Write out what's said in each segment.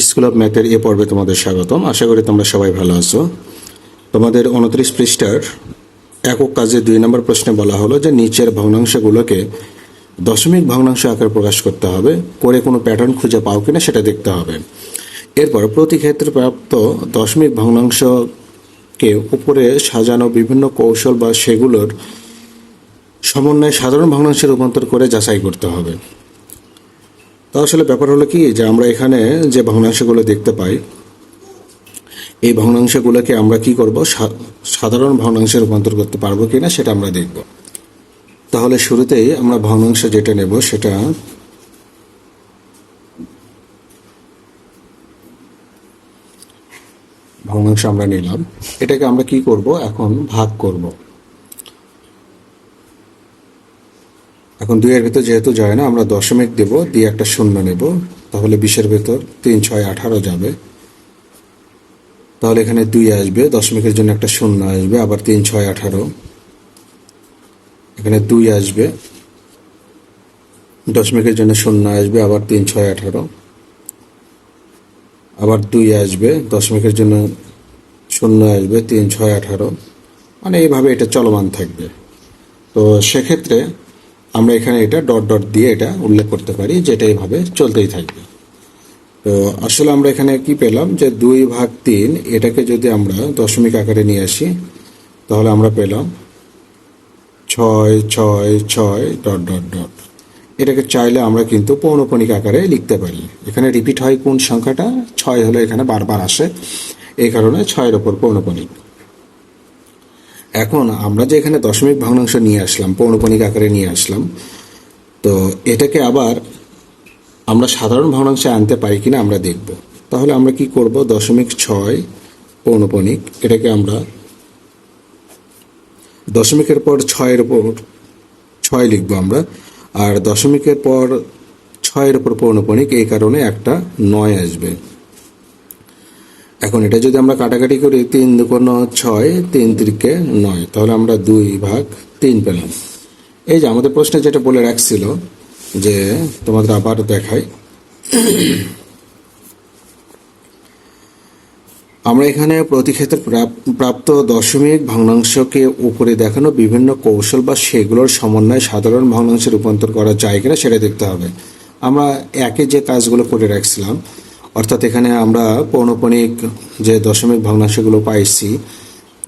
School of ম্যাথের এ পর্বে তোমাদের স্বাগতম। আশা করি তোমরা সবাই ভালো আছো। তোমাদের উনত্রিশ পৃষ্ঠার একক কাজে দুই নম্বর প্রশ্নে বলা হলো যে নিচের ভগ্নাংশগুলোকে দশমিক ভগ্নাংশ আকারে প্রকাশ করতে হবে। করে কোনো প্যাটার্ন খুঁজে পাও কিনা সেটা দেখতে হবে। এরপর প্রতি ক্ষেত্রে প্রাপ্ত দশমিক ভগ্নাংশকে উপরে সাজানো বিভিন্ন কৌশল বা সেগুলোর সমন্বয়ে সাধারণ ভগ্নাংশে রূপান্তর করে যাচাই করতে হবে। তো আসলে ব্যাপার হলো কি, যে আমরা এখানে যে ভগ্নাংশগুলো দেখতে পাই, এই ভগ্নাংশগুলোকে আমরা কি করব? সাধারণ ভগ্নাংশে রূপান্তর করতে পারব কি না সেটা আমরা দেখব। তাহলে শুরুতেই আমরা ভগ্নাংশ যেটা নেব সেটা ভগ্নাংশ আমরা নিলাম। এটাকে আমরা কি করব? এখন ভাগ করব। এখন দুইয়ের ভেতর যেহেতু যায় না, আমরা দশমিক দেব, দিয়ে একটা শূন্য নেব। তাহলে বিশের ভেতর তিন, ছয়, আঠারো যাবে। তাহলে এখানে দুই আসবে, দশমিকের জন্য একটা শূন্য আসবে, আবার তিন, ছয়, আঠারো। এখানে দুই আসবে, দশমিকের জন্য শূন্য আসবে, আবার তিন, ছয়, আঠারো। আবার দুই আসবে, দশমিকের জন্য শূন্য আসবে, তিন, ছয়, আঠারো। মানে এইভাবে এটা চলমান থাকবে। তো সেক্ষেত্রে আমরা এখানে এটা ডট ডট দিয়ে এটা উল্লেখ করতে পারি যেটা এইভাবে চলতেই থাকবে। তো আসলে আমরা এখানে কি পেলাম? যে দুই ভাগ তিন, এটাকে যদি আমরা দশমিক আকারে নিয়ে আসি, তাহলে আমরা পেলাম ছয় ছয় ছয়, ডট ডট ডট। এটাকে চাইলে আমরা কিন্তু পৌনপণিক আকারে লিখতে পারি। এখানে রিপিট হয় কোন সংখ্যাটা? ছয় হলে এখানে বারবার আসে। এই কারণে ছয়ের ওপর পৌনপণিক এখন আমরা যে এখানে দশমিক ভগ্নাংশ নিয়ে আসলাম পৌনপণিক আকারে নিয়ে আসলাম, তো এটাকে আবার আমরা সাধারণ ভগ্নাংশে আনতে পারি কিনা আমরা দেখব। তাহলে আমরা কি করব? দশমিক ছয় পৌনপণিক এটাকে আমরা দশমিকের পর ছয়ের উপর, ছয় লিখব আমরা, আর দশমিকের পর ছয়ের উপর পৌনপণিক এই কারণে একটা নয় আসবে। এখন এটা যদি আমরা কাটাকাটি করি, তিন দুকোন ছয়, তিন তিরিকে নয়, তাহলে আমরা দুই ভাগ তিন পেলাম। এই যে আমাদের প্রশ্নে যেটা বলে রাখছিল, যে তোমাদের আবার দেখাই। আমরা এখানে প্রতি ক্ষেত্রে প্রাপ- প্রাপ্ত দশমিক ভগ্নাংশকে উপরে দেখানো বিভিন্ন কৌশল বা সেগুলোর সমন্বয়ে সাধারণ ভগ্নাংশে রূপান্তর করা যায় কিনা সেটা দেখতে হবে। আমরা একে যে কাজগুলো করে রাখছিলাম অর্থাৎ এখানে আমরা পৌনপণিক যে দশমিক ভগ্নাংশগুলো পাইছি,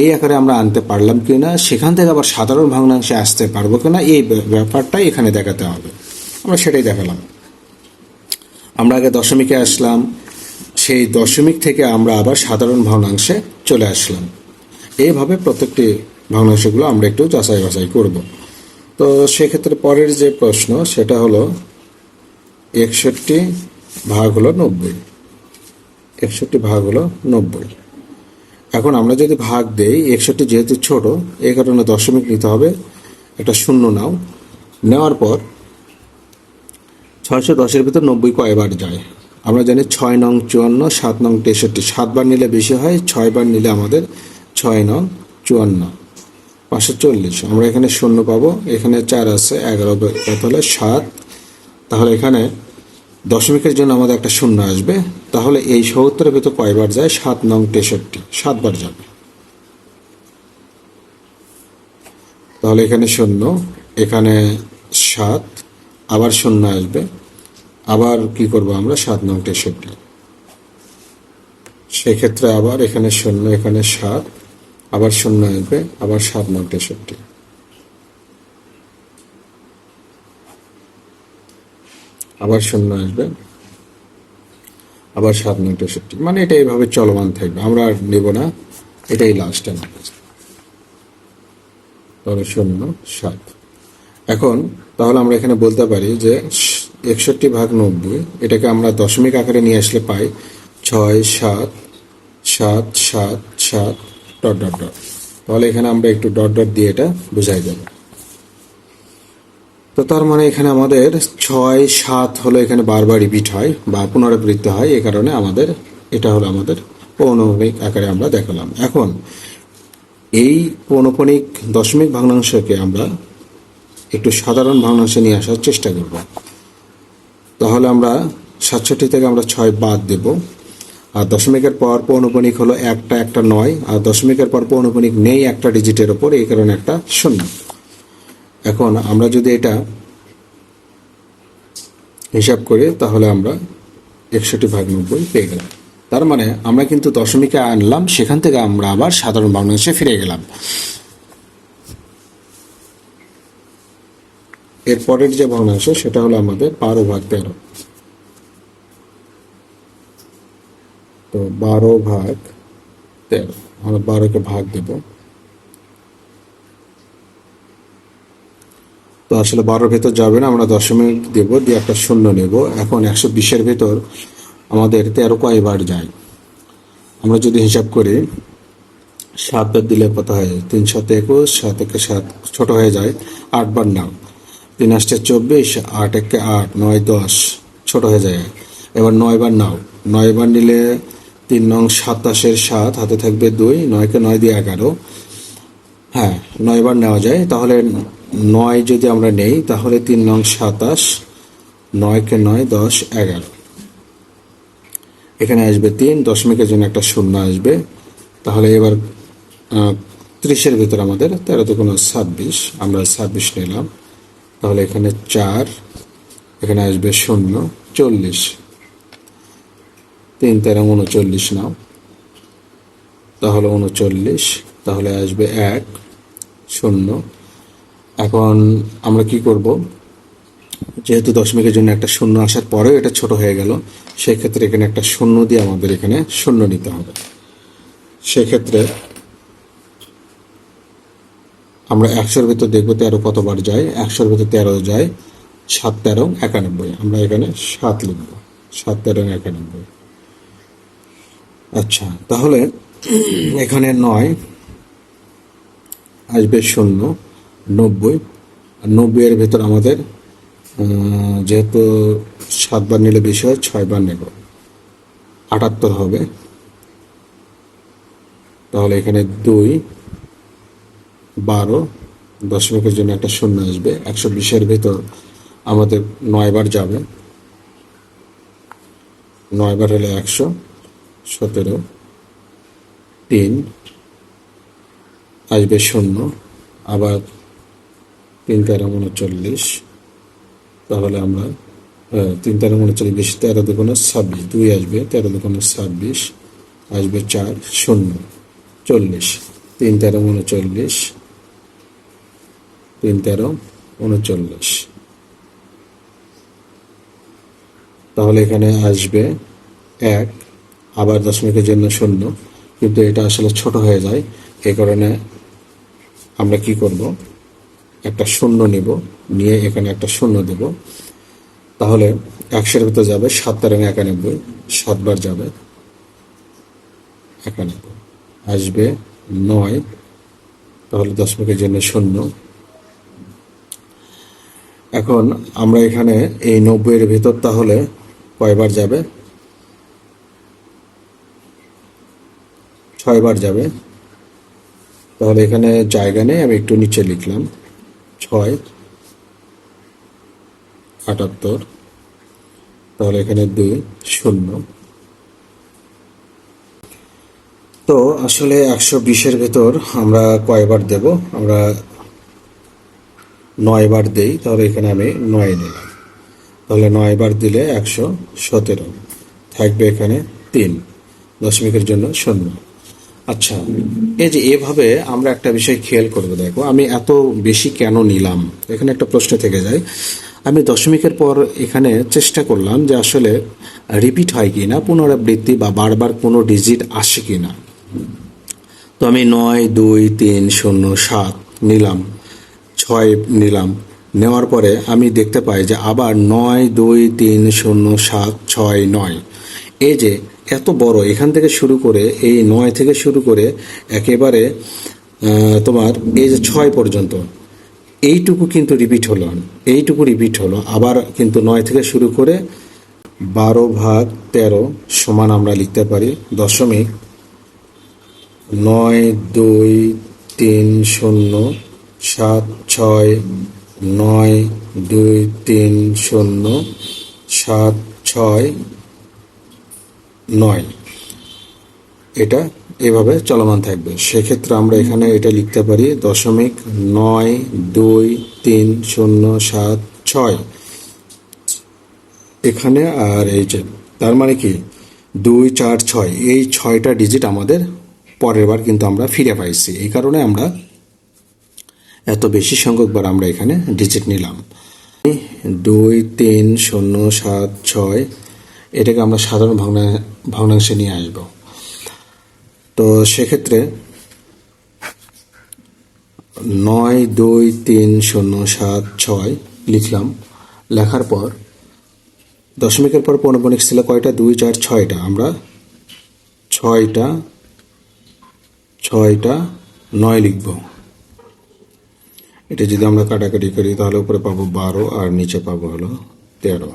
এই আকারে আমরা আনতে পারলাম কি না সেখান থেকে আবার সাধারণ ভগ্নাংশে আসতে পারব কিনা, এই ব্যাপারটাই ব্যাপারটাই এখানে দেখাতে হবে। আমরা সেটাই দেখালাম। আমরা আগে দশমিকে আসলাম, সেই দশমিক থেকে আমরা আবার সাধারণ ভগ্নাংশে চলে আসলাম। এইভাবে প্রত্যেকটি ভগ্নাংশগুলো আমরা একটু যাচাই বাছাই করব। তো সেক্ষেত্রে পরের যে প্রশ্ন, সেটা হলো একষট্টি ভাগ হলো নব্বই। একষট্টি ভাগ হলো নব্বই। এখন আমরা যদি ভাগ দেই, একষট্টি যেহেতু ছোট এই কারণে দশমিক নিতে হবে, একটা শূন্য নাও। নেওয়ার পর ছয়শো দশের ভিতর নব্বই কয়বার যায়? আমরা জানি ছয় নং চুয়ান্ন, সাত নং তেষট্টি। সাতবার নিলে বেশি হয়, ছয়বার নিলে আমাদের ছয় নং চুয়ান্ন। পাঁচশো চল্লিশ। আমরা এখানে শূন্য পাবো, এখানে চার আছে, এগারো কত হলে সাত। তাহলে এখানে দশমিকের জন্য আমাদের একটা শূন্য আসবে। তাহলে এই সত্তরের ভিতর কয়বার যায়? সাত নং তেষট্টি। সাতবার যাবে। তাহলে এখানে শূন্য, এখানে সাত, আবার শূন্য আসবে। আবার কি করব আমরা? সাত নং তেষট্টি। সেক্ষেত্রে আবার এখানে শূন্য, এখানে সাত, আবার শূন্য আসবে, আবার সাত নং তেষট্টি। আবার শূন্য আসবে। আবার সাত নয় তেষট্টি মানে এটা এইভাবে চলমান থাকবে। আমরা আর নেব না। এটাই লাস্ট কাছে তাহলে শূন্য, সাত। এখন তাহলে আমরা এখানে বলতে পারি যে একষট্টি ভাগ নব্বই, এটাকে আমরা দশমিক আকারে নিয়ে আসলে পাই ছয়, সাত সাত সাত সাত, ডট ডট ডট। তাহলে এখানে আমরা একটু ডট ডট দিয়ে এটা বুঝাই দেব। তো তার মানে এখানে আমাদের ছয়, সাত হলো এখানে বারবার রিপিট হয় বা পুনরাবৃত্তি হয় এই কারণে আমাদের, এটা হলো আমাদের পৌনমিক আকারে আমরা দেখালাম। এখন, এই পৌনপণিক দশমিক ভগ্নাংশকে আমরা একটু সাধারণ ভগ্নাংশে নিয়ে আসার চেষ্টা করব। তাহলে আমরা সাতষট্টি থেকে আমরা ছয় বাদ দেব। আর দশমিকের পর পৌনপণিক হলো একটা একটা নয়, আর দশমিকের পর পৌনপণিক নেই একটা ডিজিটের ওপর এই কারণে একটা শূন্য। এখন আমরা যদি এটা হিসাব করি, তাহলে আমরা একষট্টি ভাগ নব্বই পেয়ে গেলাম। তার মানে আমরা কিন্তু দশমিকে আনলাম, সেখান থেকে আমরা আবার সাধারণ বাংলাদেশে ফিরে গেলাম। এর পরের যে ভগ্নাংশ সেটা হলো আমাদের বারো ভাগ তেরো। তো বারো ভাগ তেরো, আমরা বারোকে ভাগ দেব। তো আসলে বারোর ভেতর যাবে না, আমরা দশমিক দেব, দিয়ে একটা শূন্য নেব। এখন একশো বিশের ভেতর আমাদের তেরো কয়বার যায়। আমরা যদি হিসাব করি, সাত বার দিলে কত হয়? তিন সাত একুশ, সাত একে সাত ছোট হয়ে যায় আট বার নাও। তিন আসছে চব্বিশ, আট একে আট, নয় দশ, ছোট হয়ে যায়। এবার নয় বার নাও। নয় বার নিলে তিন নং সাতাশের সাত, হাতে থাকবে দুই, নয়কে নয় দিয়ে এগারো। হ্যাঁ নয় বার নেওয়া যায়। তাহলে নয় যদি আমরা নেই, তাহলে তিন নং সাতাশ, নয়কে নয়, দশ, এগারো। এখানে আসবে তিন, দশমিকের জন্য একটা শূন্য আসবে। তাহলে এবার ত্রিশের ভিতর আমাদের তেরো তো কোনো ছাব্বিশ, আমরা ছাব্বিশ নিলাম। তাহলে এখানে চার, এখানে আসবে শূন্য, চল্লিশ। তিন তেরো উনচল্লিশ নাও। তাহলে উনচল্লিশ, তাহলে আসবে এক, শূন্য। এখন আমরা কি করব? যেহেতু দশমিকের জন্য একটা শূন্য আসার পরেও এটা ছোট হয়ে গেল, সেক্ষেত্রে এখানে একটা শূন্য দিয়ে আমাদের এখানে শূন্য নিতে হবে। সেক্ষেত্রে আমরা একশোর ভিতর দেখব তেরো কতবার যায়, একশোর ভিতর তেরো যায়, সাত তেরো একানব্বই। আমরা এখানে সাত লিখব, সাত তেরো একানব্বই। আচ্ছা তাহলে এখানে নয়, আসবে শূন্য। নব্বই। আর নব্বই এর ভেতর আমাদের যেহেতু সাতবার নিলে বেশি হয়, ছয়বার নেব। আটাত্তর হবে। তাহলে এখানে দুই, বারো দশমিকের জন্য একটা শূন্য আসবে। একশো বিশের ভেতর আমাদের নয়বার যাবে। নয়বার হলে একশো, সতেরো, তিন, আসবে শূন্য। আবার তিন তেরো উনচল্লিশ। তাহলে আমরা তিন তেরো উনচল্লিশ বেশি তেরো দুগুণে ছাব্বিশ, দুই আসবে তেরো দুগুণে ছাব্বিশ, আসবে চার, শূন্য, চল্লিশ। তিন তেরো উনচল্লিশ, তিন তেরো উনচল্লিশ। তাহলে এখানে আসবে এক, আবার দশমিকের জন্য শূন্য, কিন্তু এটা আসলে ছোট হয়ে যায় এই কারণে আমরা কি করব? একটা শূন্য নিব, নিয়ে এখানে একটা শূন্য দেব। তাহলে একশোর ভিতর যাবে সাত তেরো একানব্বই, সাতবার যাবে, একানব্বই। আসবে নয়, তাহলে দশমিকের জন্য শূন্য। এখন আমরা এখানে এই নব্বইয়ের ভিতর তাহলে কয়বার যাবে? ছয়বার যাবে। তাহলে এখানে জায়গা নেই, আমি একটু নিচে লিখলাম। ছয়, আটাত্তর, তাহলে এখানে দুই, শূন্য। তো আসলে একশো বিশের ভেতর আমরা কয়বার দেব? আমরা নয় বার দেই, তাহলে এখানে আমি নয় নিলাম। তাহলে নয় বার দিলে একশো সতেরো, থাকবে এখানে তিন, দশমিকের জন্য শূন্য। আচ্ছা এই যে এভাবে আমরা একটা বিষয় খেয়াল করব, দেখো, আমি এত বেশি কেন নিলাম? এখানে একটা প্রশ্ন থেকে যায়। আমি দশমিকের পর এখানে চেষ্টা করলাম যে আসলে রিপিট হয় কি না পুনরাবৃত্তি বা বারবার কোনো ডিজিট আসে কি না তো আমি নয়, দুই, তিন, শূন্য, সাত নিলাম, ছয় নিলাম। নেওয়ার পরে আমি দেখতে পাই যে আবার নয়, দুই, তিন, শূন্য, সাত, ছয়, নয়। এই যে এত বড়, এখান থেকে শুরু করে, এই নয় থেকে শুরু করে একেবারে তোমার এই যে ছয় পর্যন্ত, এইটুকু কিন্তু রিপিট হলো। এইটুকু রিপিট হলো। আবার কিন্তু নয় থেকে শুরু করে বারো ভাগ তেরো সমান আমরা লিখতে পারি দশমিক নয় দুই তিন শূন্য সাত ছয় নয় দুই তিন শূন্য সাত ছয় নয়। এটা এভাবে চলমান থাকবে। সেক্ষেত্রে আমরা এখানে এটা লিখতে পারি দশমিক নয় দুই তিন শূন্য সাত ছয়। এখানে আর এই যে, তার মানে কি? দুই চার ছয়। এই ছয়টা ডিজিট আমাদের পরের বার কিন্তু আমরা ফিরে পাইছি। এই কারণে আমরা এত বেশি সংখ্যকবার আমরা এখানে ডিজিট নিলাম। দুই তিন শূন্য সাত ছয় এটাকে আমরা সাধারণ ভগ্না ভগ্নাংশে নিয়ে আসব। তো সেক্ষেত্রে নয়, দুই, তিন, শূন্য, সাত, ছয় লিখলাম। লেখার পর, দশমিকের পর পৌনপণিক ছিল কয়টা? দুই, চার, ছয়টা। আমরা ছয়টা ছয়টা, নয় লিখব। এটা যদি আমরা কাটাকাটি করি, তাহলে উপরে পাবো বারো আর নিচে পাবো হলো তেরো।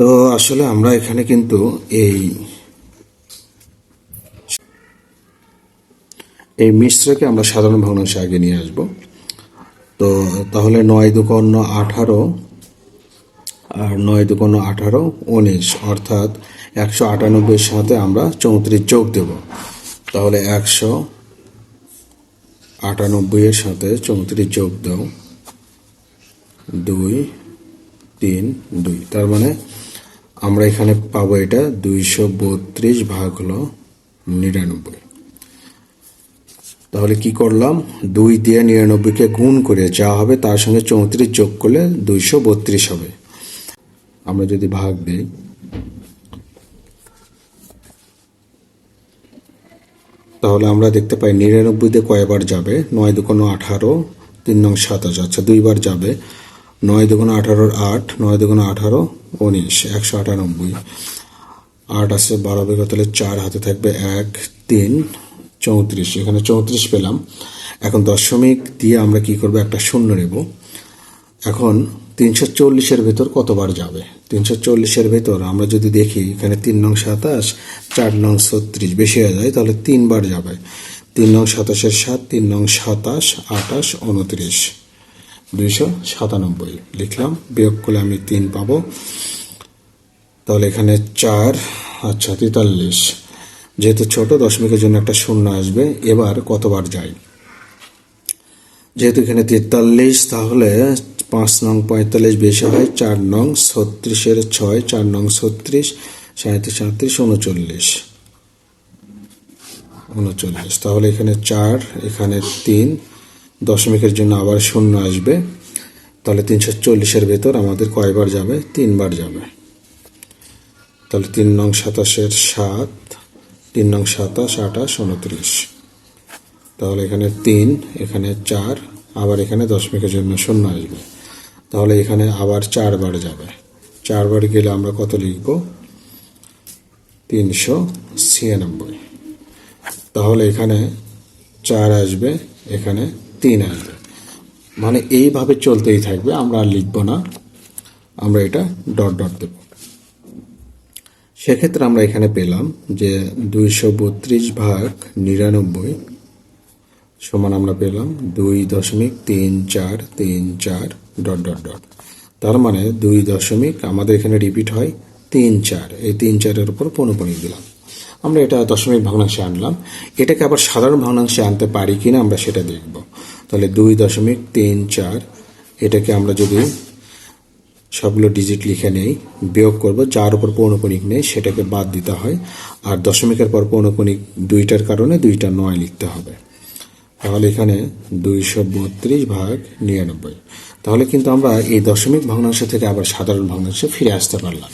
তো আসলে আমরা এখানে কিন্তু এই এই মিশ্রকে আমরা সাধারণ ভগ্নাংশে আগে নিয়ে আসব। তো তাহলে নয় দুকর্ণ আঠারো আর নয় দুকর্ণ আঠারো উনিশ, অর্থাৎ একশো আটানব্বইয়ের সাথে আমরা চৌত্রিশ যোগ দেব। তাহলে একশো আটানব্বইয়ের সাথে চৌত্রিশ যোগ দাও। দুই, তিন, দুই, তার মানে আমরা এখানে পাবো এটা দুইশো বত্রিশ ভাগ হলো নিরানব্বই। তাহলে কি করলাম? দুই দিয়ে নিরানব্বইকে গুণ করে যা হবে তার সঙ্গে চৌত্রিশ যোগ করলে দুইশো বত্রিশ হবে। আমরা যদি ভাগ দিই, তাহলে আমরা দেখতে পাই নিরানব্বই দিয়ে কয়বার যাবে? নয় দুকোনো আঠারো, তিন নং সাতাশ। আচ্ছা দুইবার যাবে। নয় দুগুণ আঠারোর আট, নয় দুগুণ আঠারো, উনিশ, একশো আটানব্বই। আট আছে, বারো বেগা তাহলে চার হাতে থাকবে এক, তিন, চৌত্রিশ। এখানে চৌত্রিশ পেলাম। এখন দশমিক দিয়ে আমরা কি করব? একটা শূন্য নেব। এখন তিনশো চল্লিশের ভেতর কতবার যাবে? তিনশো চল্লিশের ভেতর আমরা যদি দেখি, এখানে তিন নং সাতাশ, চার নং ছত্রিশ, বেশি হয়ে যায়, তাহলে তিনবার যাবে। তিন নং সাতাশের সাত, তিন নং সাতাশ আটাশ উনত্রিশ। দুইশো সাতানব্বই। লিখলাম, বিয়োগ করলে আমি তিন পাবো। তাহলে এখানে চার আচ্ছা তেতাল্লিশ। যেহেতু ছোট, দশমিকের জন্য একটা শূন্য আসবে। এবার কতবার যায় যেহেতু এখানে তেতাল্লিশ, তাহলে পাঁচ নং পঁয়তাল্লিশ বেশি হয় চার নং ছত্রিশের ছয়, চার নং ছত্রিশ, সাঁত্রিশ সাঁত্রিশ, উনচল্লিশ। উনচল্লিশ। তাহলে এখানে চার, এখানে তিন দশমিকের জন্য আবার শূন্য আসবে, তাহলে তিনশো চল্লিশের ভেতর আমাদের কয়বার যাবে? তিনবার যাবে। তাহলে তিন নং সাতাশের সাত, তিন নং সাতাশ, আঠাশ, উনত্রিশ। তাহলে এখানে তিন, এখানে চার, আবার এখানে দশমিকের জন্য শূন্য আসবে। তাহলে এখানে আবার চারবার যাবে। চারবার গেলে আমরা কত লিখব? তিনশো ছিয়ানব্বই। তাহলে এখানে চার আসবে, এখানে তিন আসবে মানে এইভাবে চলতেই থাকবে, আমরা আর লিখব না। আমরা এটা ডট ডট দেব। সেক্ষেত্রে আমরা এখানে পেলাম যে দুইশো বত্রিশ ভাগ নিরানব্বই সমান আমরা পেলাম দুই দশমিক তিন চার তিন চার ডট ডট ডট। তার মানে দুই দশমিক আমাদের এখানে রিপিট হয় তিন চার। এই তিন চারের উপর পৌনপণিক দিলাম। আমরা এটা দশমিক ভগ্নাংশে আনলাম। এটাকে আবার সাধারণ ভগ্নাংশে আনতে পারি কিনা আমরা সেটা দেখব। তাহলে দুই দশমিক তিন চার, এটাকে আমরা যদি সবগুলো ডিজিট লিখে নেই, বিয়োগ করব, যার উপর পৌনপণিক নেই, সেটাকে বাদ দিতে হয়। আর দশমিকের পর পৌনপণিক দুইটার কারণে দুইটা নয় লিখতে হবে। তাহলে এখানে দুইশো বত্রিশ ভাগ নিরানব্বই। তাহলে কিন্তু আমরা এই দশমিক ভগ্নাংশ থেকে আবার সাধারণ ভগ্নাংশে ফিরে আসতে পারলাম।